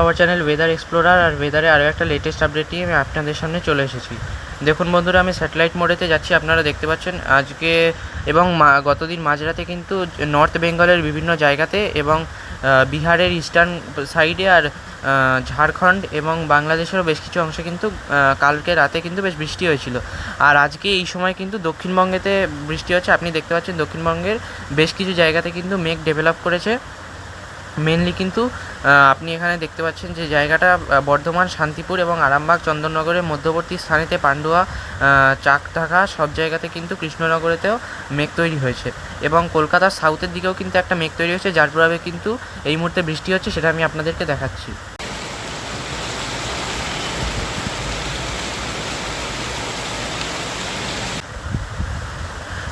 আমার channel weather explorer আর ওয়েদারে আরও একটা লেটেস্ট আপডেট নিয়ে আমি আপনাদের সামনে চলে এসেছি। দেখুন বন্ধুরা, আমি স্যাটেলাইট মোডেতে যাচ্ছি, আপনারা দেখতে পাচ্ছেন আজকে এবং গতদিন মাঝরাতে কিন্তু নর্থ বেঙ্গলের বিভিন্ন জায়গাতে এবং বিহারের ইস্টার্ন সাইডে আর ঝাড়খণ্ড এবং বাংলাদেশেরও বেশ কিছু অংশে কিন্তু কালকে রাতে কিন্তু বেশ বৃষ্টি হয়েছিল। আর আজকে এই সময় কিন্তু দক্ষিণবঙ্গেতে বৃষ্টি হচ্ছে, আপনি দেখতে পাচ্ছেন দক্ষিণবঙ্গের বেশ কিছু জায়গাতে কিন্তু মেঘ ডেভেলপ করেছে। মেনলি কিন্তু আপনি এখানে দেখতে পাচ্ছেন যে জায়গাটা বর্ধমান শান্তিপুর এবং আরামবাগ চন্দননগরের মধ্যবর্তী স্থানেতে পান্ডুয়া আহ, চাকঢাকা সব জায়গাতে কিন্তু কৃষ্ণনগরেতেও মেঘ তৈরি হয়েছে। এবং কলকাতার সাউথের দিকেও কিন্তু একটা মেঘ তৈরি হয়েছে যার প্রভাবে কিন্তু এই মুহূর্তে বৃষ্টি হচ্ছে সেটা আমি আপনাদেরকে দেখাচ্ছি।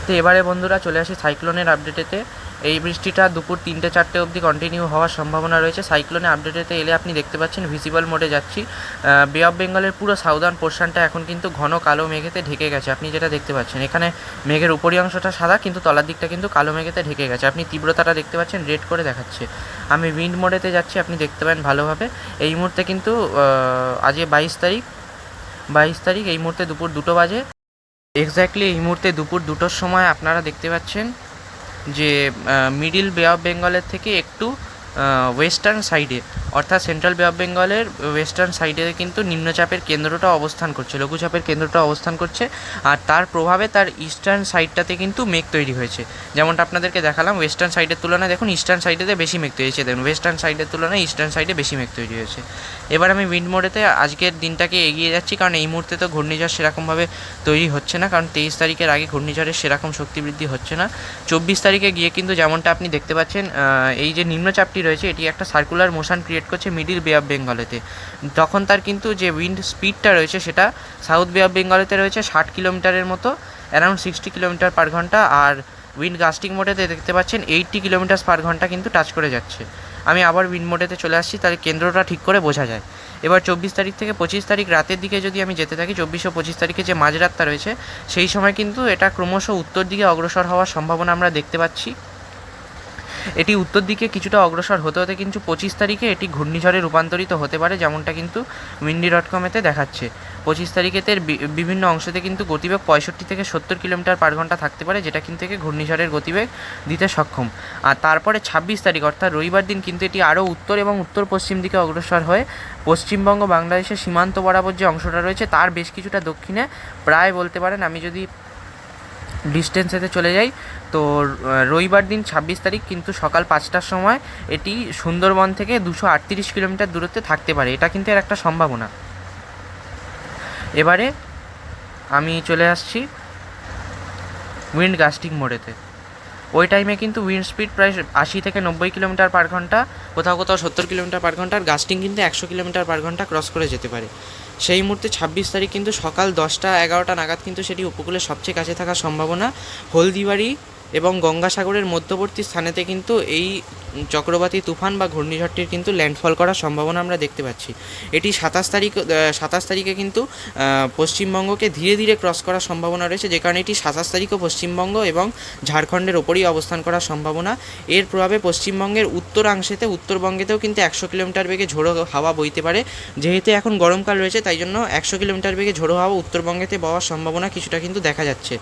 তো এবারে বন্ধুরা চলে আসি সাইক্লোনের আপডেটেতে এই বৃষ্টিটা দুপুর তিনটে, চারটে অবধি কন্টিনিউ হওয়ার সম্ভাবনা রয়েছে। সাইক্লোনে আপডেটেতে এলে আপনি দেখতে পাচ্ছেন ভিজিবল মোডে যাচ্ছি। বে অফ বেঙ্গলের পুরো সাউদার্ন পোর্শনটা এখন কিন্তু ঘন কালো মেঘেতে ঢেকে গেছে। আপনি যেটা দেখতে পাচ্ছেন, এখানে মেঘের উপরি অংশটা সাদা, কিন্তু তলার দিকটা কিন্তু কালো মেঘেতে ঢেকে গেছে। আপনি তীব্রতাটা দেখতে পাচ্ছেন রেড করে দেখাচ্ছে। আমি উইন্ড মোডেতে যাচ্ছি, আপনি দেখতে পাবেন ভালোভাবে। এই মুহূর্তে কিন্তু আজকে বাইশ তারিখ। বাইশ তারিখ, এই মুহূর্তে দুপুর দুটো বাজে। এক্স্যাক্টলি এই মুহূর্তে দুপুর দুটোর সময় আপনারা দেখতে পাচ্ছেন যে মিডিল বে অফ বেঙ্গলের থেকে একটু ওয়েস্টার্ন সাইডে অর্থাৎ সেন্ট্রাল বে অফ বেঙ্গলের ওয়েস্টার্ন সাইডে কিন্তু নিম্নচাপের কেন্দ্রটা অবস্থান করছে, লঘুচাপের কেন্দ্রটা অবস্থান করছে, আর তার প্রভাবে তার ইস্টার্ন সাইডটাতে কিন্তু মেঘ তৈরি হয়েছে। যেমনটা আপনাদেরকে দেখালাম ওয়েস্টার্ন সাইডের তুলনায় দেখুন ইস্টার্ন সাইডেতে বেশি মেঘ তৈরি হয়েছে। দেখুন ওয়েস্টার্ন সাইডের তুলনায় ইস্টার্ন সাইডে বেশি মেঘ তৈরি হয়েছে। এবার আমি উইন্ড মোডেতে আজকের দিনটাকে এগিয়ে যাচ্ছি, কারণ এই মুহূর্তে তো ঘূর্ণিঝড় সেরকমভাবে তৈরি হচ্ছে না, কারণ তেইশ তারিখের আগে ঘূর্ণিঝড়ের সেরকম শক্তি বৃদ্ধি হচ্ছে না। চব্বিশ তারিখে গিয়ে কিন্তু যেমনটা আপনি দেখতে পাচ্ছেন এই যে নিম্নচাপটি রয়েছে, এটি একটা সার্কুলার মোশন ক্রিয়েট করছে মিডিল বে অফ বেঙ্গলেতে তখন তার কিন্তু যে উইন্ড স্পিডটা রয়েছে, সেটা সাউথ বে অফ বেঙ্গলেতে রয়েছে, ষাট কিলোমিটারের মতো অ্যারাউন্ড সিক্সটি কিলোমিটার পার ঘণ্টা, আর উইন্ড গাস্টিং মোডেতে দেখতে পাচ্ছেন এইট্টি কিলোমিটার পার ঘণ্টা কিন্তু টাচ করে যাচ্ছে। আমি আবার উইন্ড মোডেতে চলে আসছি, তাহলে কেন্দ্রটা ঠিক করে বোঝা যায়। এবার চব্বিশ তারিখ থেকে পঁচিশ তারিখ রাতের দিকে যদি আমি যেতে থাকি, চব্বিশ ও পঁচিশ তারিখে যে মাঝরাতটা রয়েছে, সেই সময় কিন্তু এটা ক্রমশ উত্তর দিকে অগ্রসর হওয়ার সম্ভাবনা আমরা দেখতে পাচ্ছি। এটি উত্তর দিকে কিছুটা অগ্রসর হতে হতে কিন্তু পঁচিশ তারিখে এটি ঘূর্ণিঝড়ে রূপান্তরিত হতে পারে, যেমনটা কিন্তু উইন্ডি ডট কমেতে দেখাচ্ছে। পঁচিশ তারিখেতে বিভিন্ন অংশতে কিন্তু গতিবেগ পঁয়ষট্টি থেকে সত্তর কিলোমিটার পার ঘণ্টা থাকতে পারে, যেটা কিন্তু একে ঘূর্ণিঝড়ের গতিবেগ দিতে সক্ষম। আর তারপরে ছাব্বিশ তারিখ, অর্থাৎ রবিবার দিন কিন্তু এটি আরও উত্তর এবং উত্তর পশ্চিম দিকে অগ্রসর হয়ে পশ্চিমবঙ্গ, বাংলাদেশের সীমান্ত বরাবর যে অংশটা রয়েছে, তার বেশ কিছুটা দক্ষিণে প্রায় বলতে পারেন, আমি যদি ডিস্টেন্সেতে চলে যাই। তো রবিবার দিন ছাব্বিশ তারিখ কিন্তু সকাল পাঁচটার সময় এটি সুন্দরবন থেকে দুশো আটত্রিশ কিলোমিটার দূরত্বে থাকতে পারে। এটা কিন্তু এর একটা সম্ভাবনা। এবারে আমি চলে আসছি উইন্ড গাস্টিং মোড়েতে। ওই টাইমে কিন্তু উইন্ড স্পিড প্রায় আশি থেকে নব্বই কিলোমিটার পার ঘণ্টা, কোথাও কোথাও সত্তর কিলোমিটার পার ঘণ্টা, আর গাস্টিং কিন্তু একশো কিলোমিটার পার ঘণ্টা ক্রস করে যেতে পারে। সেই মুহূর্তে ছাব্বিশ তারিখ কিন্তু সকাল দশটা এগারোটা নাগাদ কিন্তু সেটি উপকূলের সবচেয়ে কাছে থাকার সম্ভাবনা হলদিবাড়ি এবং গঙ্গাসাগরের মধ্যবর্তী স্থানেতে কিন্তু এই চক্রবাতি তুফান বা ঘূর্ণিঝড়টির কিন্তু ল্যান্ডফল করার সম্ভাবনা আমরা দেখতে পাচ্ছি। এটি সাতাশ তারিখ সাতাশ তারিখে কিন্তু পশ্চিমবঙ্গকে ধীরে ধীরে ক্রস করার সম্ভাবনা রয়েছে, যে কারণে এটি সাতাশ তারিখও পশ্চিমবঙ্গ এবং ঝাড়খণ্ডের ওপরেই অবস্থান করার সম্ভাবনা। এর প্রভাবে পশ্চিমবঙ্গের উত্তরাংশেতে, উত্তরবঙ্গেতেও কিন্তু একশো কিলোমিটার বেগে ঝোড়ো হাওয়া বইতে পারে। যেহেতু এখন গরমকাল রয়েছে, তাই জন্য একশো কিলোমিটার বেগে ঝোড়ো হাওয়া উত্তরবঙ্গেতে বওয়ার সম্ভাবনা কিছুটা কিন্তু দেখা যাচ্ছে।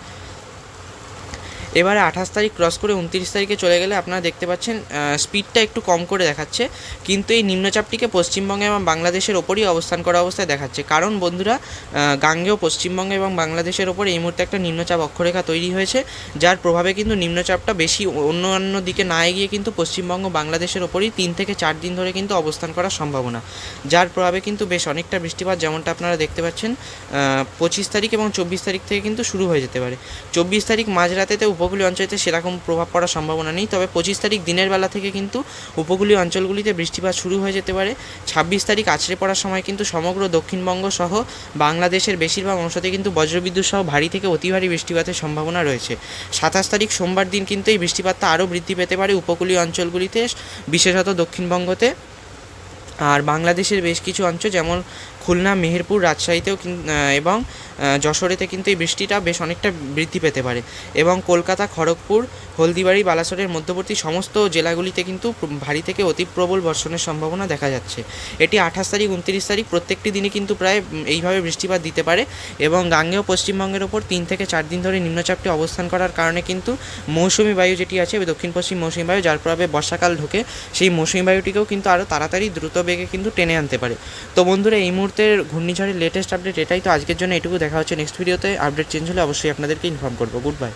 এবারে আঠাশ তারিখ ক্রস করে উনত্রিশ তারিখে চলে গেলে আপনারা দেখতে পাচ্ছেন স্পিডটা একটু কম করে দেখাচ্ছে। কিন্তু এই নিম্নচাপটিকে পশ্চিমবঙ্গে এবং বাংলাদেশের ওপরই অবস্থান করা অবস্থায় দেখাচ্ছে। কারণ বন্ধুরা আহ, গাঙ্গেয় পশ্চিমবঙ্গ এবং বাংলাদেশের ওপর এই মুহূর্তে একটা নিম্নচাপ অক্ষরেখা তৈরি হয়েছে যার প্রভাবে কিন্তু নিম্নচাপটা বেশি অন্য অন্য দিকে না এগিয়ে কিন্তু পশ্চিমবঙ্গ বাংলাদেশের ওপরই তিন থেকে চার দিন ধরে কিন্তু অবস্থান করার সম্ভাবনা। যার প্রভাবে কিন্তু বেশ অনেকটা বৃষ্টিপাত যেমনটা আপনারা দেখতে পাচ্ছেন পঁচিশ তারিখ এবং চব্বিশ তারিখ থেকে কিন্তু শুরু হয়ে যেতে পারে। চব্বিশ তারিখ মাঝরাতেতে উপকূলীয় অঞ্চলে সেরকম প্রভাব পড়ার সম্ভাবনা নেই। তবে পঁচিশ তারিখ দিনের বেলা থেকে কিন্তু উপকূলীয় অঞ্চলগুলিতে বৃষ্টিপাত শুরু হয়ে যেতে পারে। ছাব্বিশ তারিখ আছড়ে পড়ার সময় কিন্তু সমগ্র দক্ষিণবঙ্গ সহ বাংলাদেশের বেশিরভাগ অংশতে কিন্তু বজ্রবিদ্যুৎ সহ ভারী থেকে অতি ভারী বৃষ্টিপাতের সম্ভাবনা রয়েছে। সাতাশ তারিখ সোমবার দিন কিন্তু এই বৃষ্টিপাতটা আরও বৃদ্ধি পেতে পারে উপকূলীয় অঞ্চলগুলিতে, বিশেষত দক্ষিণবঙ্গতে। আর বাংলাদেশের বেশ কিছু অঞ্চল যেমন খুলনা, মেহেরপুর, রাজশাহীতেও এবং যশোরেতে কিন্তু এই বৃষ্টিটা বেশ অনেকটা বৃদ্ধি পেতে পারে। এবং কলকাতা, খড়গপুর, হলদিবাড়ি, বালাসোরের মধ্যবর্তী সমস্ত জেলাগুলিতে কিন্তু ভারী থেকে অতি প্রবল বর্ষণের সম্ভাবনা দেখা যাচ্ছে। এটি আঠাশ তারিখ, উনত্রিশ তারিখ প্রত্যেকটি দিনই কিন্তু প্রায় এইভাবে বৃষ্টিপাত দিতে পারে এবং গাঙ্গেয় পশ্চিমবঙ্গের ওপর তিন থেকে চার দিন ধরে নিম্নচাপটি অবস্থান করার কারণে কিন্তু মৌসুমি বায়ু যেটি আছে দক্ষিণ পশ্চিম মৌসুমি বায়ু, যার প্রভাবে বর্ষাকাল ঢোকে, সেই মৌসুমি বায়ুটিকেও কিন্তু আরও তাড়াতাড়ি দ্রুত বেগে কিন্তু টেনে আনতে পারে। তো বন্ধুরা, এই মুহূর্তের ঘূর্ণিঝড়ের লেটেস্ট আপডেট এটাই তো আজকের জন্য এটুকু। দেখা হচ্ছে নেক্সট ভিডিওতে আপডেট চেঞ্জ হলে অবশ্যই আপনাদেরকে ইনফর্ম করব। Good bye